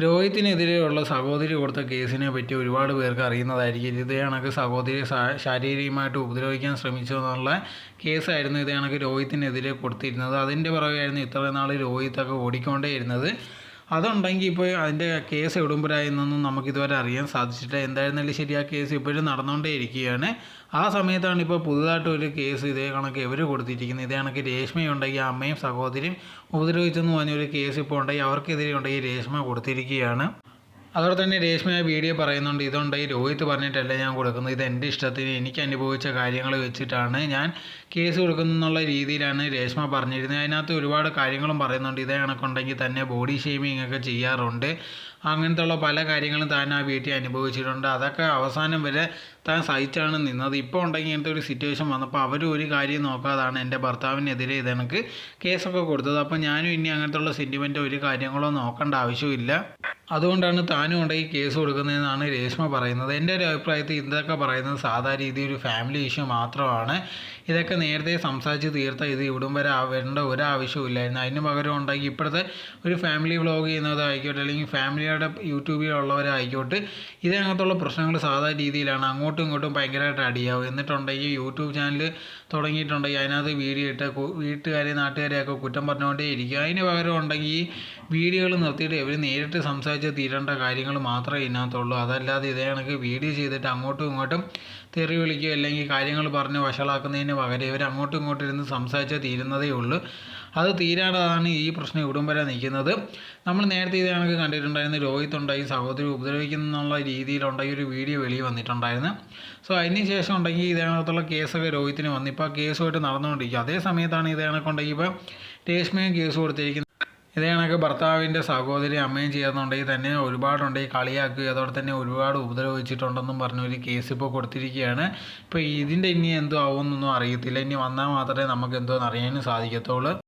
രോഹിത്തിനെതിരെയുള്ള സഹോദരി കൊടുത്ത കേസിനെ പറ്റി ഒരുപാട് പേർക്ക് അറിയുന്നതായിരിക്കും. ഇതേ കണക്ക് സഹോദരി ശാരീരികമായിട്ട് ഉപദ്രവിക്കാൻ ശ്രമിച്ചു എന്നുള്ള കേസായിരുന്നു ഇതേ കണക്ക് രോഹിത്തിനെതിരെ കൊടുത്തിരുന്നത്. അതിന്റെ പുറകെയായിരുന്നു ഇത്രയും നാൾ രോഹിത്തൊക്കെ ഓടിക്കൊണ്ടേയിരുന്നത്. അതുണ്ടെങ്കിൽ ഇപ്പോൾ അതിന്റെ കേസ് എവിടുമ്പോഴായിരുന്നൊന്നും നമുക്കിതുവരെ അറിയാൻ സാധിച്ചിട്ടില്ല. എന്തായിരുന്നാലും ശരി ആ കേസ് ഇപ്പോഴും നടന്നുകൊണ്ടേ ഇരിക്കുകയാണ് ആ സമയത്താണ് ഇപ്പോൾ പുതുതായിട്ട് ഒരു കേസ് ഇതേ കണക്ക് ഇവർ കൊടുത്തിരിക്കുന്നത്. ഇതേ കണക്ക് രേഷ്മയുണ്ടെങ്കിൽ അമ്മയും സഹോദരിയും ഉപദ്രവിച്ചെന്ന് പറഞ്ഞൊരു കേസ് ഇപ്പോൾ ഉണ്ടെങ്കിൽ അവർക്കെതിരെ ഉണ്ടെങ്കിൽ രേഷ്മ കൊടുത്തിരിക്കുകയാണ്. അതോടെ തന്നെ രേഷ്മ വീഡിയോ പറയുന്നുണ്ട് ഇതുണ്ടെങ്കിൽ രോഹിത് പറഞ്ഞിട്ടല്ല ഞാൻ കൊടുക്കുന്നത്? ഇത് എന്റെ ഇഷ്ടത്തിന് എനിക്ക് അനുഭവിച്ച കാര്യങ്ങൾ വെച്ചിട്ടാണ് ഞാൻ കേസ് കൊടുക്കുന്നുള്ള രീതിയിലാണ് രേഷ്മ പറഞ്ഞിരുന്നത്. അതിനകത്ത് ഒരുപാട് കാര്യങ്ങളും പറയുന്നുണ്ട്. ഇതേ കണക്കുണ്ടെങ്കിൽ തന്നെ ബോഡി ഷേമിംഗ് ഒക്കെ ചെയ്യാറുണ്ട്. അങ്ങനത്തുള്ള പല കാര്യങ്ങളും താൻ ആ വീട്ടിൽ അനുഭവിച്ചിട്ടുണ്ട്. അതൊക്കെ അവസാനം വരെ താൻ സഹിച്ചാണ് നിന്നത്. ഇപ്പോൾ ഉണ്ടെങ്കിൽ ഇങ്ങനത്തെ ഒരു സിറ്റുവേഷൻ വന്നപ്പോൾ അവർ ഒരു കാര്യം നോക്കാതാണ് എന്റെ ഭർത്താവിനെതിരെ ഇതെനിക്ക് കേസൊക്കെ കൊടുത്തത്. അപ്പോൾ ഞാനും ഇനി അങ്ങനത്തുള്ള സെന്റിമെന്റോ ഒരു കാര്യങ്ങളോ നോക്കേണ്ട ആവശ്യമില്ല അതുകൊണ്ടാണ് താനും ഈ കേസ് കൊടുക്കുന്നതെന്നാണ് രേഷ്മ പറയുന്നത്. എന്റെ ഒരു അഭിപ്രായത്തിൽ ഇതൊക്കെ പറയുന്നത് സാധാ രീതി ഒരു ഫാമിലി ഇഷ്യൂ മാത്രമാണ്. ഇതൊക്കെ നേരത്തെ സംസാരിച്ച് തീർത്ത ഇത് ഇവിടം വരെ വരേണ്ട ഒരു ആവശ്യമില്ലായിരുന്നു അതിന് പകരം ഉണ്ടെങ്കിൽ ഇപ്പോഴത്തെ ഒരു ഫാമിലി വ്ളോഗ് ചെയ്യുന്നതായിക്കോട്ടെ അല്ലെങ്കിൽ ഫാമിലിയുടെ യൂട്യൂബിലുള്ളവരായിക്കോട്ടെ ഇതിനകത്തുള്ള പ്രശ്നങ്ങൾ സാധാ രീതിയിലാണ്. അങ്ങോട്ടും ഇങ്ങോട്ടും ഭയങ്കരമായിട്ട് അടിയാവും. എന്നിട്ടുണ്ടെങ്കിൽ യൂട്യൂബ് ചാനൽ തുടങ്ങിയിട്ടുണ്ടെങ്കിൽ അതിനകത്ത് വീഡിയോ ഇട്ട് വീട്ടുകാരെ നാട്ടുകാരെയൊക്കെ കുറ്റം പറഞ്ഞുകൊണ്ടേ ഇരിക്കും അതിന് പകരം ഉണ്ടെങ്കിൽ ഈ വീഡിയോകൾ നിർത്തിയിട്ട് ഇവർ നേരിട്ട് സംസാരിച്ച് തീരേണ്ട കാര്യങ്ങൾ മാത്രമേ ഇതിനകത്തുള്ളൂ. അതല്ലാതെ ഇതേ കണക്ക് വീഡിയോ ചെയ്തിട്ട് അങ്ങോട്ടും ഇങ്ങോട്ടും തെറി വിളിക്കുകയോ അല്ലെങ്കിൽ കാര്യങ്ങൾ പറഞ്ഞ് വഷളാക്കുന്നതിന് പകരം ഇവർ അങ്ങോട്ടും ഇങ്ങോട്ടും ഇരുന്ന് സംസാരിച്ചാൽ തീരുന്നതേ ഉള്ളൂ. അത് തീരാണ്ടതാണ് ഈ പ്രശ്നം ഇവിടം വരെ നിൽക്കുന്നത്. നമ്മൾ നേരത്തെ ഇത് കണക്ക് കണ്ടിട്ടുണ്ടായിരുന്നു. രോഹിത് ഉണ്ടായി സഹോദരി ഉപദ്രവിക്കുന്നുള്ള രീതിയിലുണ്ടായി ഒരു വീഡിയോ വെളിയിൽ വന്നിട്ടുണ്ടായിരുന്നു. സോ അതിന് ശേഷം ഉണ്ടെങ്കിൽ ഇതേ കണക്കുള്ള കേസൊക്കെ രോഹിത്തിന് വന്നു. ഇപ്പോൾ ആ കേസുമായിട്ട് നടന്നുകൊണ്ടിരിക്കുക അതേ സമയത്താണ് ഇതേ കണക്കുണ്ടെങ്കിൽ ഇപ്പോൾ രേഷ്മയും കേസ് കൊടുത്തിരിക്കുന്നത്. ഇതേ കണക്ക് ഭർത്താവിന്റെ സഹോദരി അമ്മയും ചേർന്നുണ്ടെങ്കിൽ തന്നെ ഒരുപാടുണ്ട്. ഈ കളിയാക്കുക അതോടെ തന്നെ ഒരുപാട് ഉപദ്രവിച്ചിട്ടുണ്ടെന്നും പറഞ്ഞ ഒരു കേസ് ഇപ്പോൾ കൊടുത്തിരിക്കുകയാണ്. ഇപ്പോൾ ഇതിന്റെ ഇനി എന്തോ ആവുമെന്നൊന്നും അറിയത്തില്ല. ഇനി വന്നാൽ മാത്രമേ നമുക്ക് എന്തോന്ന് അറിയാനും സാധിക്കത്തുള്ളൂ.